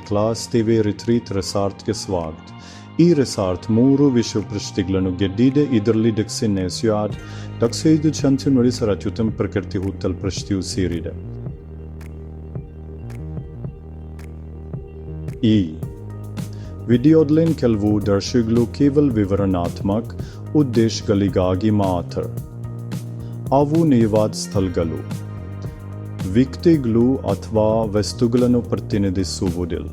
Class TV retreat ರೆಸಾರ್ಟ್ಗೆ ಸ್ವಾಗತ ಈ ರೆಸಾರ್ಟ್ ಮೂರು ವಿಶ್ವ ಪ್ರಶಸ್ತಿಗಳನ್ನು ಗೆದ್ದಿದೆ ಇದರಲ್ಲಿ ಡಕ್ಸಿನ್ ಎಸ್ಯಾಡ್ ಡಕ್ಸೈದು ಚಾನ್ಸನ್ ಒಡಿಸರ ಅತ್ಯುತ್ತಮ ಪ್ರಕೃತಿ ಹೋಟೆಲ್ ಪ್ರಶಸ್ತಿಯೂ ಸೇರಿದೆ ಈ ವಿಡಿಯೋದಲ್ಲಿನ ಕೆಲವು ದರ್ಶಕಗಳು ಕೇವಲ ವಿವರಣಾತ್ಮಕ ಉದ್ದೇಶಗಳಿಗಾಗಿ ಮಾತ್ರ ಅವು ನಿವಾದ ಸ್ಥಳಗಳು ವ್ಯಕ್ತಿಗಳು ಅಥವಾ ವಸ್ತುಗಳನ್ನು ಪ್ರತಿನಿಧಿಸುವುದಿಲ್ಲ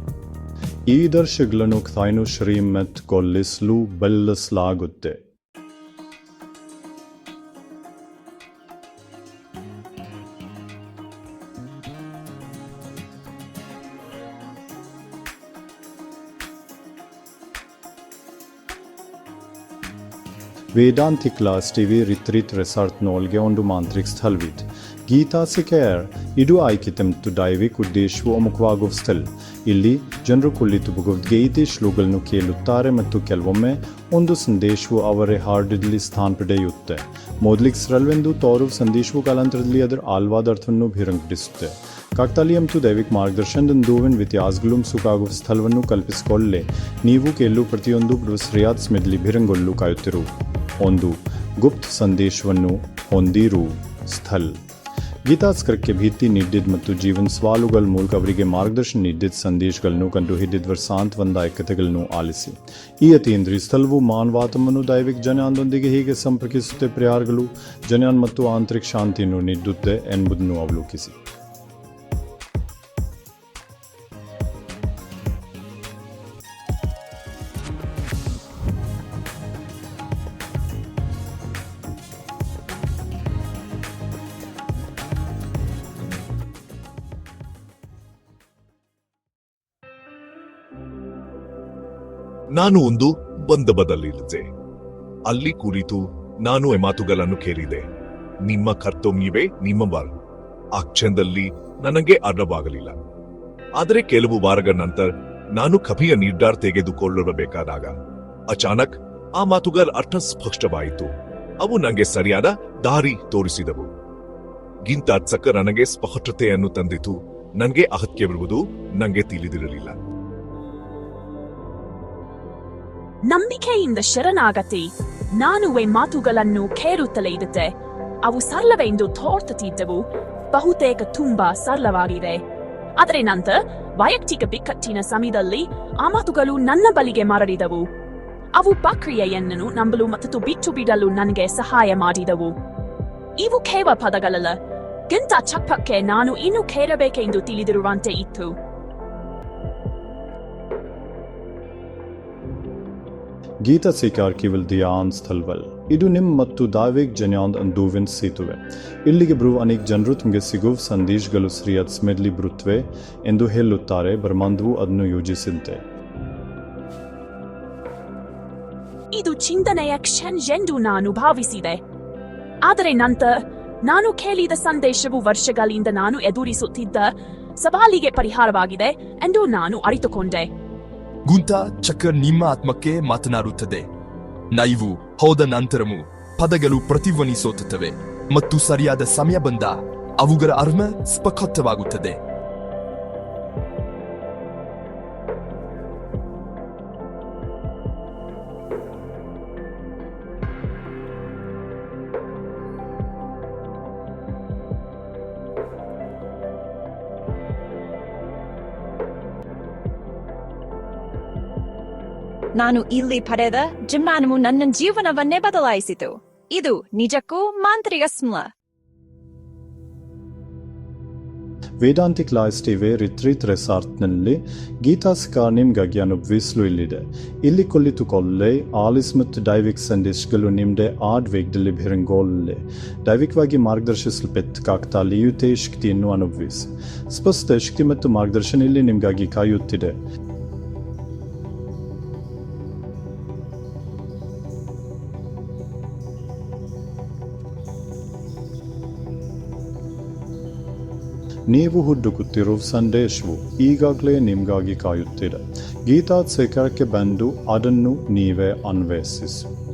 ಈ ದರ್ಶಕಗಳನ್ನು ಶ್ರೀಮತ್ ಕೊಲ್ಲಿಸಲು ಬೆಳೆಸಲಾಗುತ್ತೆ ವೇದಾಂತಿ ಕ್ಲಾಸ್ ಟಿವಿ ರಿತ್ರಿತ್ ರೆಸಾರ್ಟ್ನೊಳಗೆ ಒಂದು ಮಾಂತ್ರಿಕ ಸ್ಥಳವಿದೆ ಗೀತಾ ಸಿಕೇರ್ ಇದು ಆಯ್ಕೆ ಮತ್ತು ದೈವಿಕ ಉದ್ದೇಶವು ಒಮ್ಮುಖವಾಗುವ ಸ್ಥಳ ಇಲ್ಲಿ ಜನರು ಕುಳಿತು ಭಗವದ್ಗೀತೆ ಶ್ಲೋಗಳನ್ನು ಕೇಳುತ್ತಾರೆ ಮತ್ತು ಕೆಲವೊಮ್ಮೆ ಒಂದು ಸಂದೇಶವು ಅವರ ಹಾರ್ಡಲ್ಲಿ ಸ್ಥಾನ ಪಡೆಯುತ್ತೆ. ಮೊದಲಿಗೆ ಸರಳವೆಂದು ತೋರುವ ಸಂದೇಶವು ಕಾಲಾಂತರದಲ್ಲಿ ಅದರ ಆಲ್ವಾದ ಅರ್ಥವನ್ನು ಬಹಿರಂಗಪಡಿಸುತ್ತೆ ಕಾಕ್ತಾಲಿ ಮತ್ತು ದೈವಿಕ ಮಾರ್ಗದರ್ಶನದ ದೂವಿನ ವ್ಯತ್ಯಾಸಗಳು ಸುಖಾಗುವ ಸ್ಥಳವನ್ನು ಕಲ್ಪಿಸಿಕೊಳ್ಳೆ ನೀವು ಕೇಳಲು ಪ್ರತಿಯೊಂದು ಸರಿಯಾದ ಸ್ಮೆದ್ಲಿ ಬಹಿರಂಗೊಳ್ಳು ಕಾಯುತ್ತಿರು ಒಂದು ಗುಪ್ತ ಸಂದೇಶವನ್ನು ಹೊಂದಿರು ಸ್ಥಳ ಗೀತಾಸ್ಕರಕ್ಕೆ ಭೀತಿ ನೀಡಿದ ಮತ್ತು ಜೀವನ ಸವಾಲುಗಳ ಮೂಲಕ ಅವರಿಗೆ ಮಾರ್ಗದರ್ಶನ ನೀಡಿದ ಸಂದೇಶಗಳನ್ನು ಕಂಡುಹಿಡಿದ ಸಾಂತ್ವನದಾಯ ಕಥೆಗಳನ್ನು ಆಲಿಸಿ. ಈ ಅತೀಂದ್ರಿಯ ಸ್ಥಳವು ಮಾನವಾತಮನ್ನು ದೈವಿಕ ಜನಾಂದೊಂದಿಗೆ ಹೇಗೆ ಸಂಪರ್ಕಿಸುತ್ತೆ ಪ್ರಿಯಾರ್ಗಳು? ಜನಾನ್ ಮತ್ತು ಆಂತರಿಕ ಶಾಂತಿಯನ್ನು ನೀಡುತ್ತೆ ಎಂಬುದನ್ನು ಅವಲೋಕಿಸಿ. ನಾನು ಒಂದು ಬಂಧಬದಲ್ಲಿದ್ದೆ ಅಲ್ಲಿ ಕುರಿತು ನಾನು ಮಾತುಗಳನ್ನು ಕೇಳಿದೆ. ನಿಮ್ಮ ಕರ್ತವ್ಯವೇ ನಿಮ್ಮ ಬಾರ್ ಆ ಕ್ಷಣದಲ್ಲಿ ನನಗೆ ಅರ್ಧವಾಗಲಿಲ್ಲ ಆದರೆ ಕೆಲವು ವಾರಗಳ ನಂತರ ನಾನು ಕಭಿಯ ನಿರ್ಧಾರ ತೆಗೆದುಕೊಳ್ಳಬೇಕಾದಾಗ ಅಚಾನಕ್ ಆ ಮಾತುಗಳ ಅರ್ಥ ಸ್ಪಷ್ಟವಾಯಿತು. ಅವು ನನಗೆ ಸರಿಯಾದ ದಾರಿ ತೋರಿಸಿದವು. ಗಿಂತ ನನಗೆ ಸ್ಪಷ್ಟತೆಯನ್ನು ತಂದಿತು. ನನಗೆ ಅಹತ್ಯವಿರುವುದು ನನಗೆ ತಿಳಿದಿರಲಿಲ್ಲ. ನಂಬಿಕೆಯಿಂದ ಶರಣಾಗತಿ. ನಾನುವೆ ಮಾತುಗಳನ್ನು ಕೇಳುತ್ತಲೇ ಇದ್ದೆ. ಅವು ಸರಳವೆಂದು ತೋರ್ತತಿದ್ದವು. ಬಹುತೇಕ ತುಂಬಾ ಸರಳವಾಗಿದೆ. ಆದರೆ ನಂತರ ವೈಯಕ್ತಿಕ ಬಿಕ್ಕಟ್ಟಿನ ಸಮಯದಲ್ಲಿ ಆ ಮಾತುಗಳು ನನ್ನ ಬಲಿಗೆ ಮರಳಿದವು. ಅವು ಪ್ರಕ್ರಿಯೆಯನ್ನು ನಂಬಲು ಮತ್ತು ಬಿಟ್ಟು ಬಿಡಲು ನನಗೆ ಸಹಾಯ ಮಾಡಿದವು. ಇವು ಕೇವ ಪದಗಳಲ್ಲ. ಗಿಂತ ಚಪ್ಪಕ್ಕೆ ನಾನು ಇನ್ನೂ ಖೇರಬೇಕೆಂದು ತಿಳಿದಿರುವಂತೆ ಇತ್ತು. ಗೀತಾ ಸೇಕಾರ್ ಕೇವಲ ದಿಯಾನ್ ಸ್ಥಲ್ವಲ್. ಇದು ನಿಮ್ಮ ಮತ್ತು ದಾವೇಗ್ ಜನ್ಯಾಂದ್ ಅಂದೂವಿನ್ ಸೇತುವೆ. ಇಲ್ಲಿಗೆ ಬರುವ ಅನೇಕ ಜನರು ತಮಗೆ ಸಿಗುವ ಸಂದೇಶಗಳು ಸರಿಯಾದ ಸ್ಮೆದ್ಲಿ ಬರುತ್ತವೆ ಎಂದು ಹೇಳುತ್ತಾರೆ ಬ್ರಹ್ಮಾಂಡವು ಅದನ್ನು ಯೋಜಿಸಿದ್ದೆ ಇದು ಚಿಂತನೆಯ ಕ್ಷಣ ಎಂದು ನಾನು ಭಾವಿಸಿದೆ. ಆದರೆ ನಂತರ ನಾನು ಕೇಳಿದ ಸಂದೇಶವು ವರ್ಷಗಳಿಂದ ನಾನು ಎದುರಿಸುತ್ತಿದ್ದ ಸವಾಲಿಗೆ ಪರಿಹಾರವಾಗಿದೆ ಎಂದು ನಾನು ಅರಿತುಕೊಂಡೆ. ಗುಂತ ಚಕ್ರ ನಿಮ್ಮ ಆತ್ಮಕ್ಕೆ ಮಾತನಾಡುತ್ತದೆ. ನೈವು ಹೋದ ನಂತರವೂ ಪದಗಳು ಪ್ರತಿಧ್ವನಿಸುತ್ತವೆ ಮತ್ತು ಸರಿಯಾದ ಸಮಯ ಬಂದ ಅವುಗಳ ಅರ್ಮ ಸ್ಪಷ್ಟವಾಗುತ್ತದೆ. ನಾನು ಇಲ್ಲಿ ಪಡೆದ ಜಿಮ್ಮಾನವು ನನ್ನ ಜೀವನವನ್ನೇ ಬದಲಾಯಿಸಿತು. ಇದು ನಿಜಕ್ಕೂ ಮಾಂತ್ರಿಕ ಸ್ಮ್ಲ ವೇದಾಂತಿಕ್ ಲಾಯ್ಸ್ ಟಿವಿ ರೆಸಾರ್ಟ್ನಲ್ಲಿ ಗೀತಾ ಸಿಕಾರ್ ನಿಮ್ಗಾಗಿ ಅನುಭವಿಸಲು ಇಲ್ಲಿದೆ. ಇಲ್ಲಿ ಕುಳಿತುಕೊಳ್ಳೆ, ಆಲಿಸ್ ಮತ್ತು ಡೈವಿಕ್ ಸಂದೇಶಗಳು ನಿಮ್ಮದೇ ಆಡ್ ವೇಗದಲ್ಲಿ ಬಿರಂಗೋಲ್ಲೆ ದೈವಿಕವಾಗಿ ಮಾರ್ಗದರ್ಶಿಸಲ್ಪೆತ್ತ ಕಾಕ್ತಾಲಿಯುತೆ ಶಕ್ತಿಯನ್ನು ಅನುಭವಿಸಿ. ಸ್ಪಷ್ಟ ಶಕ್ತಿ ಮತ್ತು ಮಾರ್ಗದರ್ಶನ ಇಲ್ಲಿ ನಿಮಗಾಗಿ ಕಾಯುತ್ತಿದೆ. ನೀವು ಹುಡುಕುತ್ತಿರುವ ಸಂದೇಶವು ಈಗಾಗಲೇ ನಿಮಗಾಗಿ ಕಾಯುತ್ತಿದೆ. ಗೀತಾ ಸೇಕರಕ್ಕೆ ಬಂದು ಅದನ್ನು ನೀವೇ ಅನ್ವೇಷಿಸಿ.